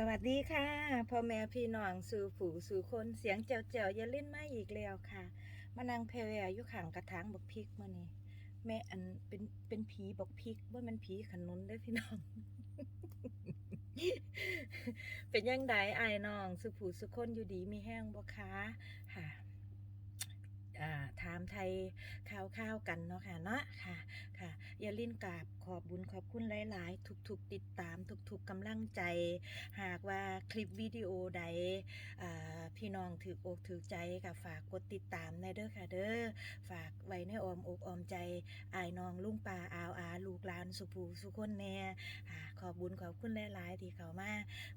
สวัสดีค่ะพ่อแม่พี่น้องสู่ผูสู่คนเสียงแจ๋วแจ๋วอย่าเล่นมาอีกแล้วค่ะมานั่งเพลวอยู่ขังกระถางบักพริกมานี่แม่อันเป็นเป็นผีบักพริกว่ามันผีขนุนเด้พี่น้อง เป็นยังไดไอ้น้องสุผู้สุคนอยู่ดีมีแห้งบ่คะค่ะอ่า ถามไทยข่าวๆกันเนาะค่ะเนาะค่ะค่ะ อย่าลิ้นกราบขอบบุญขอบคุณหลาย ๆ ทุกๆ ติดตามทุกๆกำลังใจ หากว่า คลิปวิดีโอใดอพี่น้องถืออกถือใจกับฝากกดติดตามในเด้อค่ะเด้อฝากไว้ในออมอกออมใจอายน้องลุงป่าอาวอาลูกหลานสุภูสุคนแน่ค่ะขอบบุญขอบคุณหลายๆที่เขามา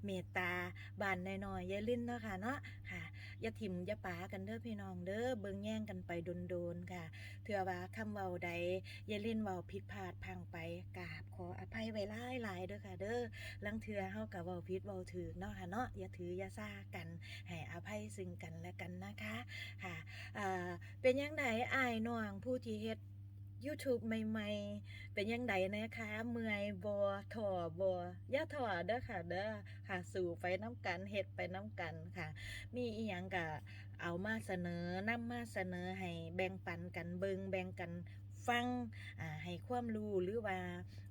เมตตาบานน้อยๆอย่าลิ้นเนาะค่ะเนาะค่ะอย่าถิ่มอย่าป๋ากันเด้อพี่น้องเด้อเบิ่งแย่งกันไปโดนๆค่ะเถื่อว่าคำเว้าใดยาเล่นเว้าผิดพลาดพังไปกราบขออภัยไว้หลายหลายๆเด้อค่ะเด้อลังเถื่อเฮากับเว้าผิดเว้าถือเนาะค่ะเนาะอย่าถืออย่าซ่ากันให้อภัยซึ่งกันและกันนะคะค่ะเป็นยังไงอายน้องผู้ที่เฮ็ด YouTube ใหม่ๆ เป็นยังไงนะคะ เมื่อยบ่ถ่อบอย่าถอเด้อค่ะเด้อค่ะสู่ไปน้ำกันเฮ็ดไปน้ำกันค่ะ มีอีหยังก็เอามาเสนอนำมาเสนอให้แบ่งปันกันเบิงแบ่งกันฟังให้ความรู้หรือว่า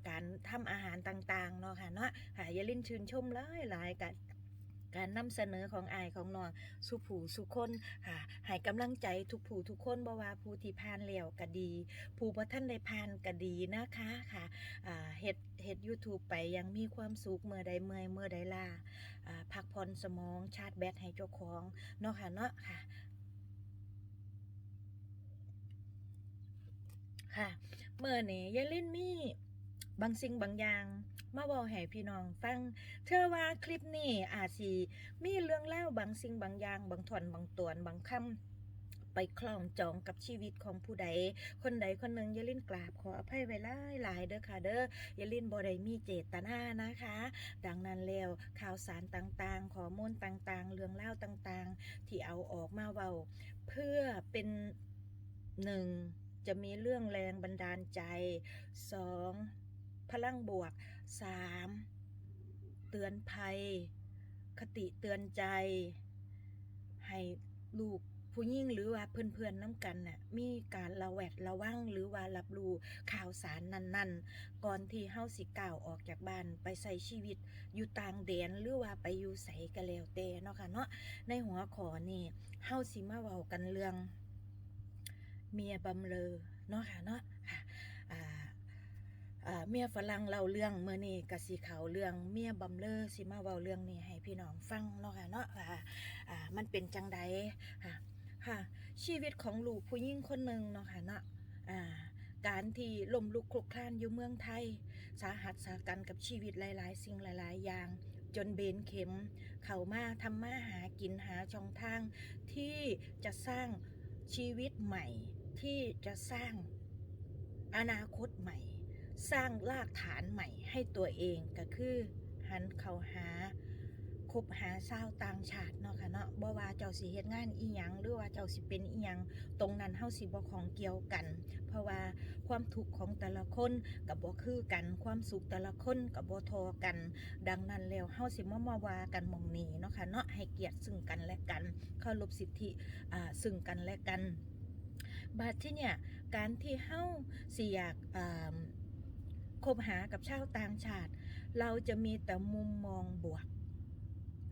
การทำอาหารต่างๆเนาะค่ะเนาะค่ะอย่าลิ้นชื่นชมหลายหลายกัน การนำเสนอของอายของน้องสุผู้สุคนค่ะให้กำลังใจทุกผู้ทุกคนบ่ว่าผู้ที่ผ่านแล้วก็ดี ผู้บ่ท่านได้ผ่านก็ดีนะคะค่ะเฮ็ดเฮ็ด YouTube ไปยังมีความสุขเมื่อใดเมื่อยเมื่อใดล่าอ่าพักผ่อนสมองชาร์จแบตให้เจ้าของเนาะค่ะเนาะค่ะค่ะเมื่อนี้ยายลินมีบางสิ่งบางอย่าง มาบอกให้พี่น้องฟังเชื่อว่าคลิปนี้อาจสิมีเรื่องเล่าบางสิ่งบางอย่าง บางท่อนบางตอนบางคำไปคล้องจองกับชีวิตของผู้ใด คนใดคนหนึ่งอยาลินกราบขออภัยไว้หลายหลายเด้อค่ะเด้ออยาลินบ่ได้มีเจตนานะคะ ดังนั้นแล้วข่าวสารต่างๆ ข้อมูลต่างๆ เรื่องเล่าต่างๆ ที่เอาออกมาเว้าเพื่อเป็นหนึ่งจะมีเรื่องแรงบันดาลใจสองพลังบวก สามเตือนภัย คติเตือนใจ ให้ลูกผู้ยิ่งหรือว่าเพื่อนๆน้ำกันน่ะมีการระแวดระวังหรือว่ารับรู้ข่าวสารนั้นๆ ก่อนที่เฮาสิก้าวออกจากบ้านไปใส่ชีวิต อยู่ต่างแดนหรือว่าไปอยู่ไสก็แล้วแต่เนาะค่ะเนาะในหัวขอนี่เฮาสิมาเว้ากันเรื่อง เมียบำเลอเนาะค่ะเนาะ เมียฝรั่งเล่าเรื่องเมื่อนี้กสิเขาเรื่องเมียบำเลอสิมาเว้าเรื่องนี้ให้พี่น้องฟังเนาะค่ะเนาะอ่ามันเป็นจังใดค่ะค่ะ ชีวิตของลูกผู้หญิงคนหนึ่งเนาะค่ะเนาะอ่าการที่ลมลุกคลุกคลานอยู่เมืองไทย สาหัสสากันกับชีวิตหลาย ๆ สิ่งหลาย ๆ อย่าง จนเบนเข็ม เข้ามาทำมาหากินหาช่องทาง ที่จะสร้างชีวิตใหม่ ที่จะสร้างอนาคตใหม่ สร้างรากฐานใหม่ให้ตัวเองก็คือหันเข้าหาคบหาชาวต่างชาติเนาะค่ะเนาะบ่ว่าเจ้าสิเฮ็ดงานอีหยังหรือว่าเจ้าสิเป็นอีหยังตรงนั้นเฮาสิบ่ของเกี่ยวกัน เพราะว่าความทุกข์ของแต่ละคนก็บบ่คือกันความสุขแต่ละคนก็บบ่ทอกัน ดังนั้นแล้วเฮาสิมามาว่ากันมองนี้เนาะค่ะเนาะให้เกียรติซึ่งกันและกันเคารพสิทธิอ่าซึ่งกันและกันบัดที่เนี่ยการที่เฮาสิอยากอ่า คบหากับชาวต่างชาติ เราจะมีแต่มุมมองบวก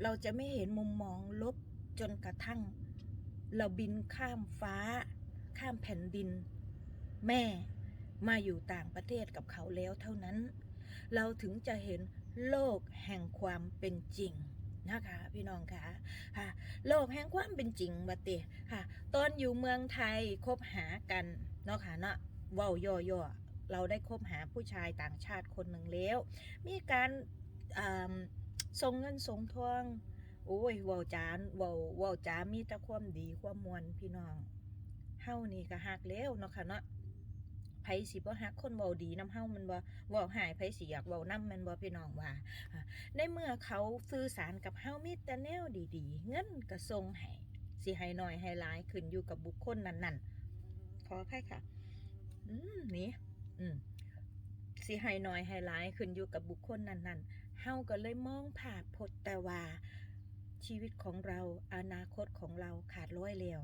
เราจะไม่เห็นมุมมองลบจนกระทั่ง เราบินข้ามฟ้า ข้ามแผ่นดิน แม่มาอยู่ต่างประเทศกับเขาแล้วเท่านั้น เราถึงจะเห็นโลกแห่งความเป็นจริงนะคะพี่น้องคะค่ะ โลกแห่งความเป็นจริงบัดเตะค่ะ ตอนอยู่เมืองไทยคบหากันเนาะค่ะเนาะว้าย่อๆ เราได้คบหาผู้ชายต่างชาติคนหนึ่งแล้ว มีการส่งเงินส่งทองโอ้ยเว้าจานเว้าเว้าจามีแต่ความดีความมวลพี่น้องเฮานี่ก็ฮักแล้วเนาะค่ะเนาะไผสิบ่ฮักคนเว้าดีนํเฮามันบ่เว้าหายไผสิอยากเว้านํแมันบ่พี่น้องว่าในเมื่อเขาสื่อสารกับเฮามีแต่แนวดีๆ เงินก็ส่งให้สิให้น้อยให้หลายขึ้นอยู่กับบุคคลนั้นๆขออภัยค่ะ อืมนี่ อืมสิให้น้อยให้หลายขึ้นอยู่กับบุคคลนั้นๆเฮาก็เลยมองภาพพจน์แต่ว่า ชีวิตของเราอนาคตของเราขาดร้อยแล้ว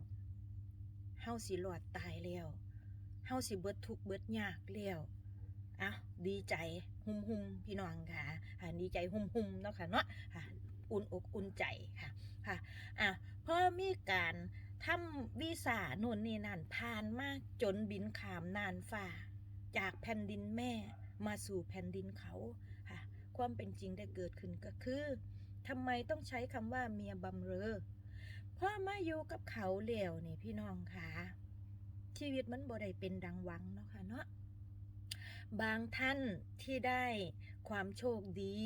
เฮาสิรอดตายแล้วเฮาสิเบิดทุกเบิดยากแล้วอะดีใจหุ่มหุมๆพี่น้องค่ะอะดีใจหุ่มหุมๆเนาะค่ะเนาะค่ะอุ่นอกอุ่นใจค่ะค่ะอะพอมีการทำวีซ่าโน่นนี่นั่นผ่านมากจนบินขามนานฟ้า จากแผ่นดินแม่มาสู่แผ่นดินเขาค่ะความเป็นจริงได้เกิดขึ้นก็คือทำไมต้องใช้คำว่าเมียบำเรอเพราะมาอยู่กับเขาเหลวนี่พี่น้องค่ะ ชีวิตมันบ่ได้เป็นดังหวังเนาะค่ะเนาะบางท่านที่ได้ความโชคดี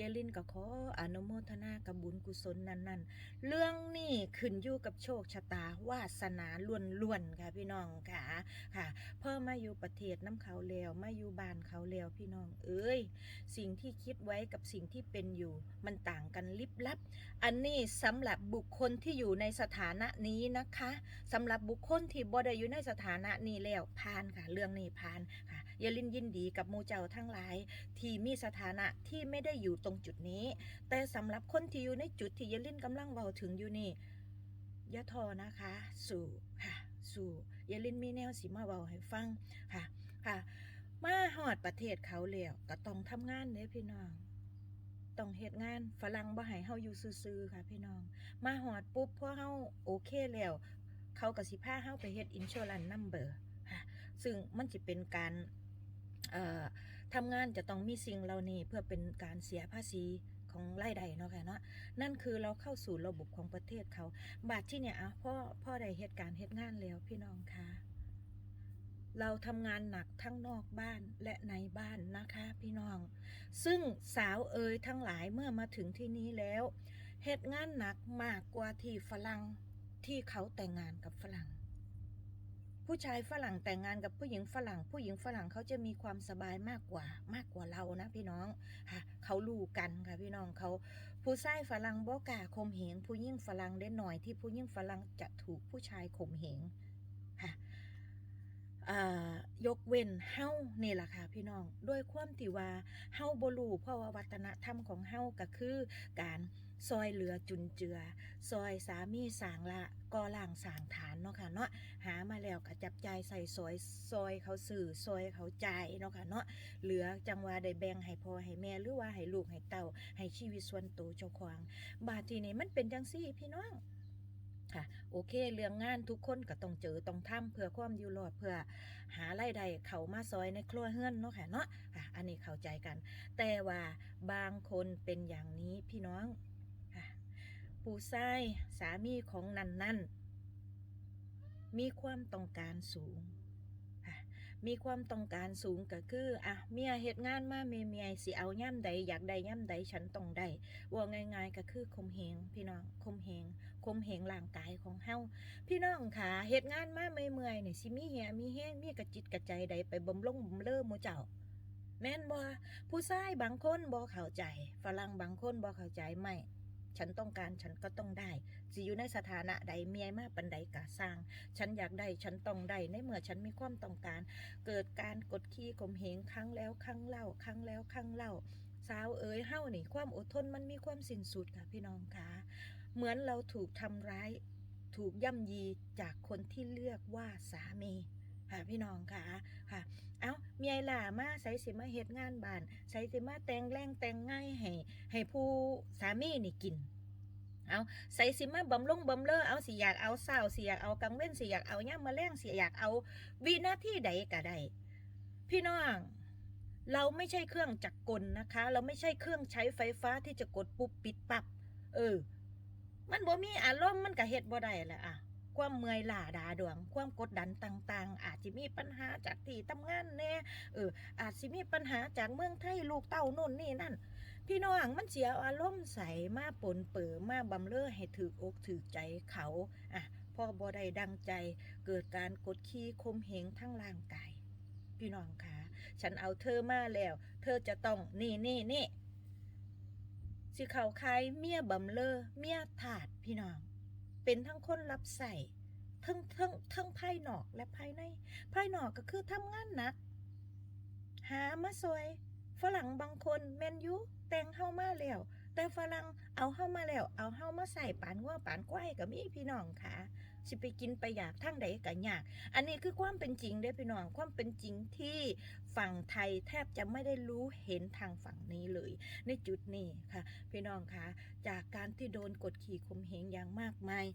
ยายลินก็ขออนุโมทนากับบุญกุศลนั้นๆ เรื่องนี้ขึ้นอยู่กับโชคชะตาวาสนาล้วนๆค่ะพี่น้องค่ะค่ะพ่อมาอยู่ประเทศน้ำเขาแล้วมาอยู่บ้านเขาแล้วพี่น้องเอ้ยสิ่งที่คิดไว้กับสิ่งที่เป็นอยู่ มันต่างกันลิบลับ อันนี้สำหรับบุคคลที่อยู่ในสถานะนี้นะคะสำหรับบุคคลที่บ่ได้อยู่ในสถานะนี้แล้วผ่านค่ะเรื่องนี้ผ่านค่ะ ยาลินยินดีกับมูเจ้าทั้งหลาย ที่มีสถานะที่ไม่ได้อยู่ตรงจุดนี้ แต่สำหรับคนที่อยู่ในจุดที่ยาลินกำลังเว้าถึงอยู่นี่ย่าทอนะคะ สู่ค่ะ สู่ยาลินมีแนวสิมาเว้าให้ฟังค่ะค่ะมาฮอดประเทศเขาแล้วก็ต้องทำงานเด้พี่น้องต้องเฮ็ดงานฝรั่งบ่ให้เฮาอยู่ซื่อๆค่ะ พี่น้อง มาฮอดปุ๊บพอเฮาโอเคแล้วเขาก็สิพาเฮาไปเฮ็ดอินช r รันนัมเบอร์ค่ะซึ่งมันจะเป็นการ ทำงานจะต้องมีสิ่งเหล่านี้เพื่อเป็นการเสียภาษีของรายได้เนาะค่ะเนาะนั่นคือเราเข้าสู่ระบบของประเทศเขา บาทที่เนี่ยอะพ่อพ่อได้เหตุการณ์เหตุงานแล้วพี่น้องคะเราทำงานหนักทั้งนอกบ้านและในบ้านนะคะพี่น้อง ซึ่งสาวเอ๋ยทั้งหลายเมื่อมาถึงที่นี้แล้วเหตุงานหนักมากกว่าที่ฝรั่งที่เขาแต่งงานกับฝรั่ง ผู้ชายฝรั่งแต่งงานกับผู้หญิงฝรั่ง ผู้หญิงฝรั่งเขาจะมีความสบายมากกว่ามากกว่าเรานะพี่น้องค่ะเขารู้กันค่ะพี่น้องเขาผู้ชายฝรั่งบ่กล้าข่มเหงผู้หญิงฝรั่งได้หน่อยที่ผู้หญิงฝรั่งจะถูกผู้ชายข่มเหงค่ะยกเว้นเฮานี่แหละค่ะพี่น้อง ด้วยความที่ว่าเฮาบรูเพราะว่าวัฒนธรรมของเฮาก็คือการ ซอยเหลือจุนเจือ ซอยสามีสางละก่อล่างสางฐานเนาะค่ะเนาะหามาแล้วก็จับจ่ายใส่ซอยซอยเขาสื่อซอยเขาจ่ายเนาะค่ะเนาะเหลือจังว่าได้แบ่งให้พ่อให้แม่หรือว่าให้ลูกให้เต้าให้ชีวิตส่วนตัวเจ้าของบาดทีนี้มันเป็นจังซี่พี่น้องค่ะโอเคเรื่องงานทุกคนก็ต้องเจอต้องทำเพื่อความอยู่รอดเพื่อหารายได้เขามาซอยในครัวเฮือนเนาะค่ะเนาะค่ะอันนี้เข้าใจกัน แต่ว่าบางคนเป็นอย่างนี้พี่น้อง ผู้ชายสามีของนันนั่นมีความต้องการสูง มีความต้องการสูงก็คือ อะ เมียเฮ็ดงานมาเมียเมียสิเอาย่ำใด อยากได้ย่ำใดฉันต้องได้ว่าง่ายๆก็คือคมเหงพี่น้องคมเหงคมเหงร่างกายของเฮาพี่น้องค่ะเฮ็ดงานมาเมื่อยๆนี่ยสิมีเหียมีแห้งมีกระจิตกระใจใดไปบ่มลงบ่มเล่อหมู่เจ้าแม่นบ่ผู้ชายบางคนบ่เข้าใจ ฝรั่งบางคนบ่เข้าใจไม่ ฉันต้องการฉันก็ต้องได้สิอยู่ในสถานะใดเมียมาปันใดกะสร้าง ฉันอยากได้ฉันต้องได้ในเมื่อฉันมีความต้องการ เกิดการกดขี่ข่มเหงครั้งแล้วครั้งเล่าครั้งแล้วครั้งเล่าสาวเอ๋ยเฮ้านี่ความอดทนมันมีความสิ้นสุดค่ะพี่น้องคะเหมือนเราถูกทำร้าย ถูกย่ำยีจากคนที่เลือกว่าสามี ค่ะพี่น้องค่ะค่ะ เอาเมียล่ะมาใส่สิมาเฮ็ดงานบ้านใส่สิมาแต่งแรงแต่งง่ายให้ให้ผู้สามีนี่กินเอาใส่สิมาบำลงบำเลอเอาสิอยากเอาเศร้าสิอยากเอากังเว้นสิอยากเอาย่ามมาแรงสิอยากเอาวินาที่ใดก็ได้พี่น้องเราไม่ใช่เครื่องจักรกลนะคะ เราไม่ใช่เครื่องใช้ไฟฟ้าที่จะกดปุ๊บปิดปับเออ มันบ่มีอารมณ์มันก็เฮ็ดบ่ได้แหละอะ ความเมื่อยล้าดาดวง ความกดดันต่างๆ อาจจะมีปัญหาจากที่ทำงานแน่เอออาจสิมีปัญหาจากเมืองไทยลูกเต้าน่นนี่นั่น พี่น้องมันเสียอารมณ์ใสมาปนเปื้อมาบำเรอให้ถืออกถือใจเขาอะพอบ่ได้ดังใจเกิดการกดขี่ข่มเหงทั้งร่างกาย พี่น้องคะฉันเอาเธอมาแล้ว เธอจะต้องนี่นี่นี่สิเขาคายเมียบำเลอเมียถาดพี่น้อง เป็นทั้งคนรับใส่ทั้งทั้งทั้งภายนอกและภายในภายนอกก็คือทำงานหนัก หามาซวย ฝรั่งบางคนแมนยูแต่งเฮามาแล้วแต่ฝรั่งเอาเฮามาแล้ว เอาเฮามาใส่ปานว่าปานก้อยก็มีพี่น้องค่ะ สิไปกินไปอยากทั้งใดก็ยาก อันนี้คือความเป็นจริงเด้พี่น้องความเป็นจริงที่ฝั่งไทยแทบจะไม่ได้รู้เห็นทางฝั่งนี้เลย ในจุดนี้ค่ะ พี่น้องคะจากการที่โดนกดขี่ข่มเหงอย่างมากมาย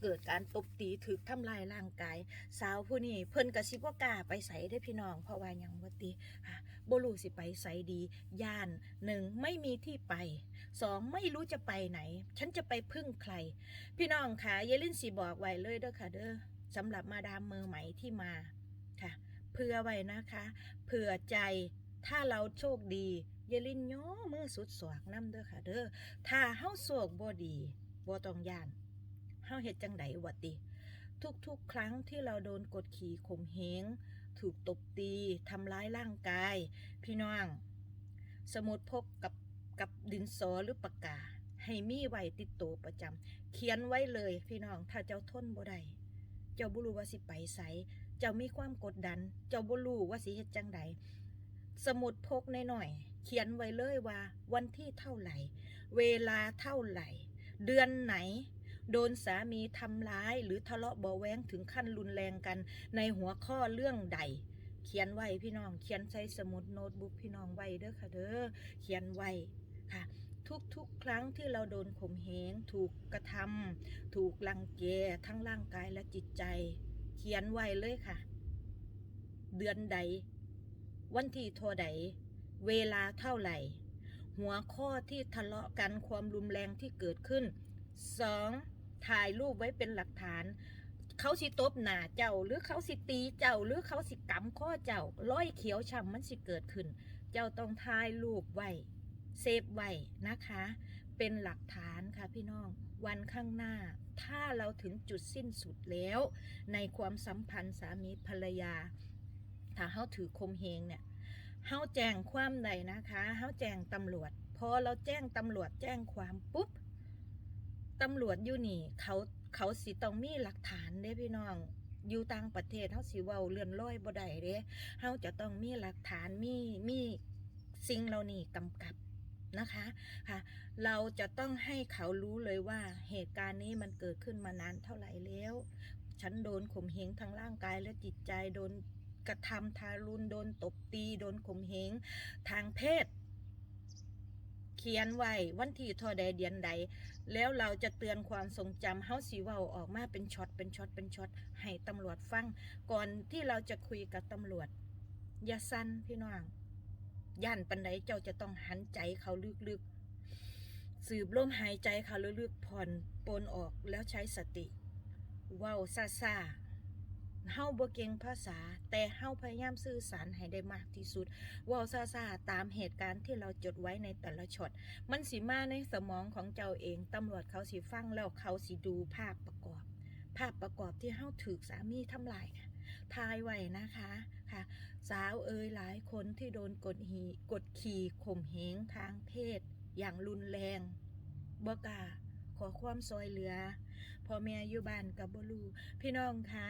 เกิดการตบตีถึกทำลายร่างกาย สาวผู้นี้เพิ่นกระซิบว่ากล้าไปใส่ได้พี่น้อง เพราะว่ายังว่ติค่ะบ่รู้สิไปใส่ดี ย่านหนึ่งไม่มีที่ไปสองไม่รู้จะไปไหน ฉันจะไปพึ่งใคร พี่น้องค่ะเยลินสีบอกไว้เลยเด้อค่ะเด้อสำหรับมาดามมือใหม่ที่มาค่ะเพื่อไว้นะคะ เผื่อใจถ้าเราโชคดีเยลินย่อมือสุดสวกน้ำเด้อค่ะเด้อถ้าเฮาโศกบ่ดีบ่ต้องย่าน เฮาเฮ็ดจังไดวะติ ทุกๆ ครั้งที่เราโดนกดขี่ข่มเหงถูกตบตีทำร้ายร่างกาย พี่น้อง สมุดพกกับกับดินสอหรือปากกา ให้มีไว้ติดตัวประจำเขียนไว้เลยพี่น้องถ้าเจ้าทนบ่ได้เจ้าบ่รู้ว่าสิไปไสเจ้ามีความกดดัน เจ้าบ่รู้ว่าสิเฮ็ดจังใดสมุดพกน้อยๆเขียนไว้เลยว่า วันที่เท่าไหร่ เวลาเท่าไหร่ เดือนไหน โดนสามีทำร้าย หรือทะเลาะเบาะแว้งถึงขั้นรุนแรงกันในหัวข้อเรื่องใด เขียนไว้พี่น้อง เขียนใส่สมุดโน้ตบุ๊กพี่น้องไว้เด้อค่ะเด้อเขียนไว้ค่ะทุกๆ ครั้งที่เราโดนข่มเหงถูกกระทำถูกลังแกทั้งร่างกายและจิตใจ เขียนไว้เลยค่ะ เดือนใด วันที่เท่าใด เวลาเท่าไหร่ หัวข้อที่ทะเลาะกันความรุนแรงที่เกิดขึ้นสอง ถ่ายรูปไว้เป็นหลักฐาน เขาสิตบหน้าเจ้า หรือเขาสิตีเจ้า หรือเขาสิกำข้อเจ้าร้อยเขียวช้ำมันสิเกิดขึ้น เจ้าต้องถ่ายรูปไว้เซฟไว้นะคะ เป็นหลักฐานค่ะพี่น้อง วันข้างหน้า ถ้าเราถึงจุดสิ้นสุดแล้ว ในความสัมพันธ์สามีภรรยา ถ้าเฮาถือคมเหงเนี่ยเฮาแจ้งความใดนะคะเฮาแจ้งตำรวจ พอเราแจ้งตำรวจแจ้งความปุ๊บ ตำรวจอยู่นี่ เขาเขาสิต้องมีหลักฐานเด้พี่น้อง อยู่ต่างประเทศเฮาสิเว้าเลื่อนลอยบ่ได้เด้เฮาจะต้องมีหลักฐานมีมีสิ่งเหล่านี้กำกับนะคะค่ะ เราจะต้องให้เขารู้เลยว่าเหตุการณ์นี้มันเกิดขึ้นมานานเท่าไหร่แล้ว ฉันโดนข่มเหงทั้งร่างกายและจิตใจโดนกระทำทารุณโดนตบตีโดนข่มเหงทางเพศ เขียนไว้วันที่ทอใดเดือนใด แล้วเราจะเตือนความทรงจำเฮาสีเว้าออกมาเป็นช็อตเป็นช็อตเป็นช็อตให้ตำรวจฟัง ก่อนที่เราจะคุยกับตำรวจ อย่าสั้นพี่น้องย่านปันไดเจ้าจะต้องหันใจเขาลึกๆ สืบลมหายใจเขาลึกๆผ่อนปนออกแล้วใช้สติ เว้าซาซา เฮาบ่เก่งภาษา แต่เฮาพยายามสื่อสารให้ได้มากที่สุดเว้าซาซาๆตามเหตุการณ์ที่เราจดไว้ในแต่ละช็อตมันสิมาในสมองของเจ้าเอง ตำรวจเขาสิฟังแล้วเขาสิดูภาพประกอบ ภาพประกอบที่เฮาถูกสามีทำลายนะทายไว้นะคะค่ะ สาวเอ่ยหลายคนที่โดนกดหีกดขี่ข่มเหงทางเพศ อย่างรุนแรงบกล้า ขอความซอยเหลือพ่อแม่อยู่บ้านกับบลูพี่น้องคะ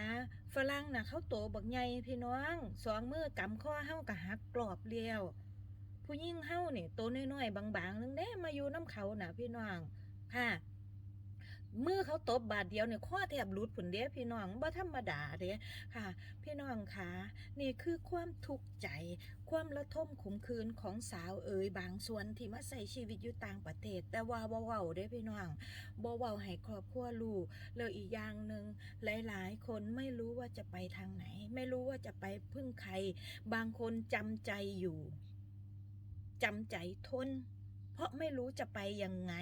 ฝรั่งน่ะเขาโตบักใหญ่พี่น้องสองมือกำข้อเฮากะหักกรอบเลี้ยว ผู้ยิ่งเฮาเนี่ยโตน้อยๆบางๆนึงเด้มาอยู่น้ำเขาน่ะพี่น้องค่ะ มือเขาตบบาดเดียวเนี่ยข้อแทบหลุดผุนเด้พี่น้องบ่ธรรมดาเด้ค่ะ พี่น้องคะนี่คือความทุกข์ใจ ความระทมขมคืนของสาวเอ๋ยบางส่วนที่มาใส่ชีวิตอยู่ต่างประเทศ แต่ว่าบ่เว้าเด้พี่น้องบ่เว้าให้ครอบครัวรู้แล้วอีกอย่างหนึ่งหลายๆ คนไม่รู้ว่าจะไปทางไหน ไม่รู้ว่าจะไปพึ่งใคร บางคนจำใจอยู่จำใจทน เพราะไม่รู้จะไปยังไง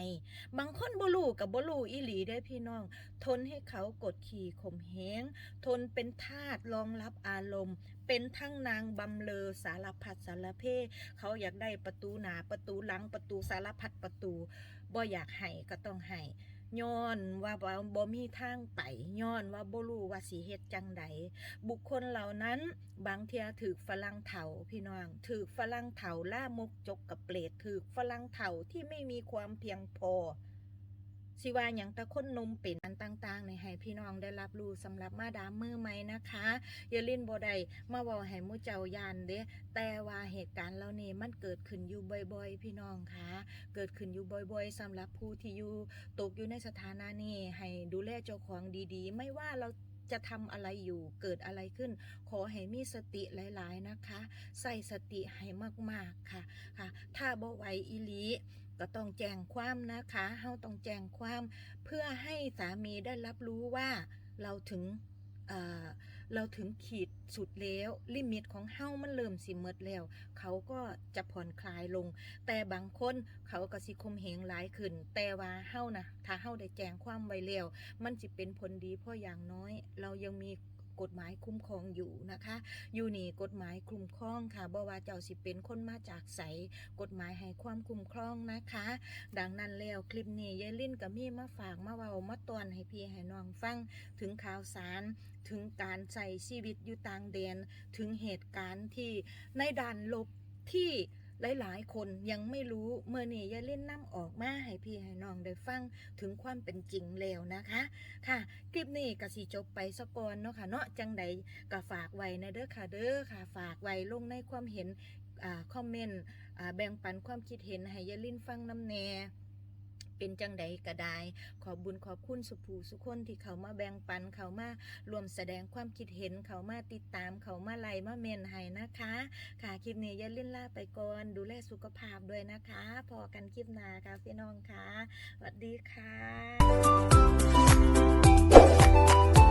บางคนบลูกับบลูอีหลีได้พี่น้อง ทนให้เขากดขี่ข่มเหงทนเป็นทาสรองรับอารมณ์ เป็นทั้งนางบำเลอสารพัดสารเพ เขาอยากได้ประตูหนาประตูหลังประตูสารพัดประตูบ่อยากให้ก็ต้องให้ ย้อนว่าบ่บ่มีทางไปย้อนว่าบ่รู้ว่าสิเฮ็ดจังใดบุคคลเหล่านั้นบางเทียถือฝรั่งเถาพี่น้องถือฝรั่งเถาล่ามกจกกับเปรตถือฝรั่งเถาที่ไม่มีความเพียงพอ สิว่าหยังตะคนนมเป็นอันต่างๆในให้พี่น้องได้รับรู้สำหรับมาดามมือไหมนะคะอย่าลิ้นบ่ได้มาว้าให้มู่เจ้ายานเด้แต่ว่าเหตุการณ์เหล่านี้มันเกิดขึ้นอยู่บ่อย ๆ พี่น้องคะเกิดขึ้นอยู่บ่อย ๆสำหรับผู้ที่อยู่ตกอยู่ในสถานะนี้ให้ดูแลเจ้าของดีๆ ไม่ว่าเราจะทำอะไรอยู่เกิดอะไรขึ้น ขอให้มีสติหลาย ๆ นะคะ ใส่สติให้มาก ๆ ค่ะค่ะ ถ้าบ่ไหวอีลี ก็ต้องแจ้งความนะคะเฮาต้องแจ้งความเพื่อให้สามีได้รับรู้ว่าเราถึงเอ่อเราถึงขีดสุดแล้วลิมิตของเฮามันเริ่มสิหมดแล้ว เขาก็จะผ่อนคลายลง แต่บางคนเขาก็สิคมเหงหลายขึ้น แต่ว่าเฮานะถ้าเฮาได้แจ้งความไว้แล้ว มันสิเป็นผลดีเพราะอย่างน้อย เรายังมี กฎหมายคุ้มครองอยู่นะคะ อยู่นี่กฎหมายคุ้มครองค่ะบ่ว่าเจ้าสิเป็นคนมาจากไสกฎหมายให้ความคุ้มครองนะคะ ดังนั้นแล้วคลิปนี้ยายลินกับมีมาฝากมาเว้ามาตอนให้พี่ให้น้องฟังถึงข่าวสารถึงการใช้ชีวิตอยู่ต่างแดน ถึงเหตุการณ์ที่ในด่านลบที่ หลายๆ คนยังไม่รู้เมื่อนี่ยายเล่นน้ำออกมาให้พี่ให้น้องได้ฟังถึงความเป็นจริงแล้วนะคะ ค่ะ คลิปนี้กสิจบไปสะก่อนเนาะค่ะเนาะจังใดก็ฝากไว้นะเด้อค่ะเด้อค่ะ ฝากไว้ลงในความเห็นอคอมเมนต์แบ่งปันความคิดเห็นให้ยายลินฟังน้ำแน่ เป็นจังใดก็ได้ ขอบบุญขอบคุณสุภูสุคนที่เขามาแบ่งปันเขามารวมแสดงความคิดเห็นเขามาติดตามเขามาไล่มาเมนให้นะคะ ค่ะคลิปนี้อย่าลื่นล่าไปก่อนดูแลสุขภาพด้วยนะคะ พอกันคลิปหน้าค่ะพี่น้องค่ะสวัสดีค่ะ